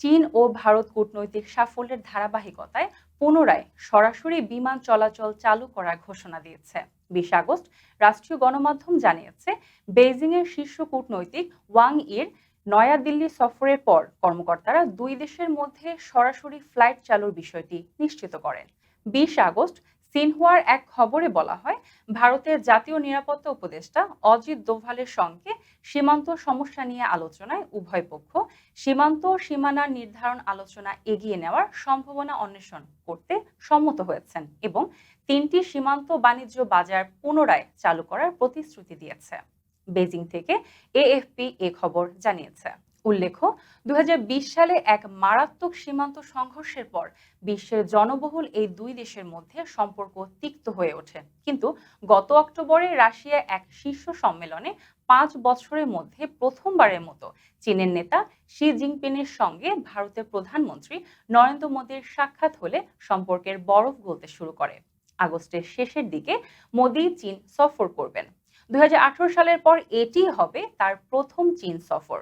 চীন ও ভারত কূটনৈতিক সাফল্যের ধারাবাহিকতায় পুনরায় সরাসরি বিমান চলাচল চালু করার ঘোষণা দিয়েছে। বিশ আগস্ট রাষ্ট্রীয় গণমাধ্যম জানিয়েছে, বেইজিংয়ের শীর্ষ কূটনৈতিক ওয়াং ইর নয়াদিল্লি সফরের পর কর্মকর্তারা দুই দেশের মধ্যে সরাসরি ফ্লাইট চালুর বিষয়টি নিশ্চিত করেন। বিশ আগস্ট সিনহুয়ার এক খবরে বলা হয়, ভারতের জাতীয় নিরাপত্তা উপদেষ্টা অজিত দোভালের সঙ্গে সীমান্ত সমস্যা নিয়ে আলোচনায় উভয় পক্ষ সীমান্ত সীমানার নির্ধারণ আলোচনা এগিয়ে নেওয়ার সম্ভাবনা অন্বেষণ করতে সম্মত হয়েছেন এবং তিনটি সীমান্ত বাণিজ্য বাজার পুনরায় চালু করার প্রতিশ্রুতি দিয়েছে। বেজিং থেকে এএফপি এ খবর জানিয়েছে। উল্লেখ্য দুই হাজার বিশ সালে এক মারাত্মক সীমান্ত সংঘর্ষের পর বিশ্বের জনবহুল এই দুই দেশের মধ্যে সম্পর্ক তিক্ত হয়ে ওঠে। কিন্তু গত অক্টোবরে রাশিয়া এক শীর্ষ সম্মেলনে পাঁচ বছরের মধ্যে প্রথমবারের মতো চীনের নেতা শি জিনপিংয়ের সঙ্গে ভারতের প্রধানমন্ত্রী নরেন্দ্র মোদীর সাক্ষাৎ হলে সম্পর্কের বরফ গলতে শুরু করে। আগস্টের শেষের দিকে মোদী চীন সফর করবেন। দুই হাজার আঠারো সালের পর এটি হবে তার প্রথম চীন সফর।